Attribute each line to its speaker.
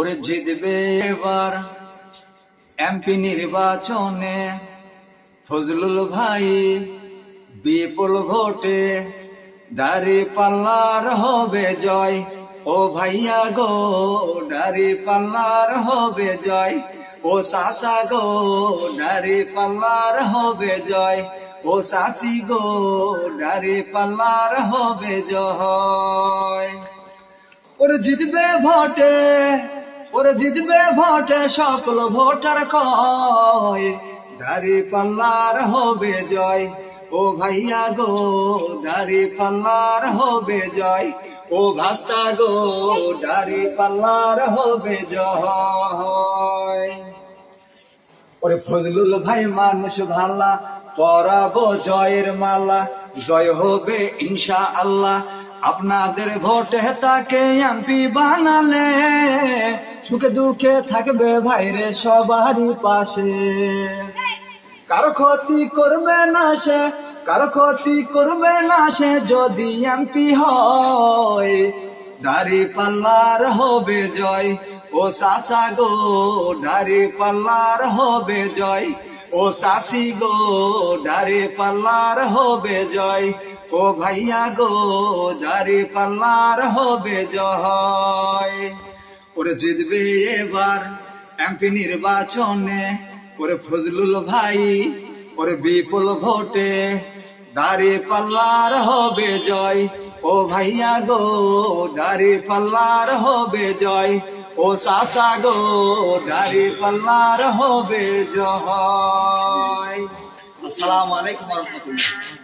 Speaker 1: ওরে জিতবে এবার এমপি নির্বাচনে ফজলুল ভাই বিপুল ভোটে দাড়ি পাল্লার হবে জয়। ও ভাইয়া গো, দাড়ি পাল্লার হবে জয়। ও সাসা গো, দাড়ি পাল্লার হবে জয়। ও সাসি গো, দাড়ি পাল্লার হবে জয়। ওরে জিতবে ভোটে ওরে জিতবে ভোটে সকল ভোটার কয়। দাড়ি পাল্লার হবে জয়, ও ভাইয়া গো, দাড়ি পাল্লার হবে জয়, ও ভাস্তা গো, দাড়ি পাল্লার হবে জয়। ওরে ফজলুল ভাই মানুষ ভালা, পরাবো জয়ের মালা, জয় হবে ইনশা আল্লাহ আপনাদের ভোটে তাকে এমপি বানালে সুখে দুঃখে থাকবে ভাইরে সবারই পাশে। কারও ক্ষতি করবে না সে, কারও ক্ষতি করবে না সে, যদি এমপি হয়, দাড়ি পাল্লার হবে জয়। ও সাসা গো, দাড়ি পাল্লার হবে জয়। ও সাসি গো, দাড়ি পাল্লার হবে জয়। ও ভাইয়া গো, দাড়ি পাল্লার হবে জয়। ওরে জিতবে এবার এমপি নির্বাচনে। ওরে ফজলুল ভাই, ওরে বিপুল ভোটে দাড়ি পাল্লার হবে জয়। ও ভাইয়া গো দাড়ি পাল্লার হবে জয়। ও সাসা গো দাড়ি পাল্লার হবে জয়। আসসালামু আলাইকুম রহমতুল্লাহ।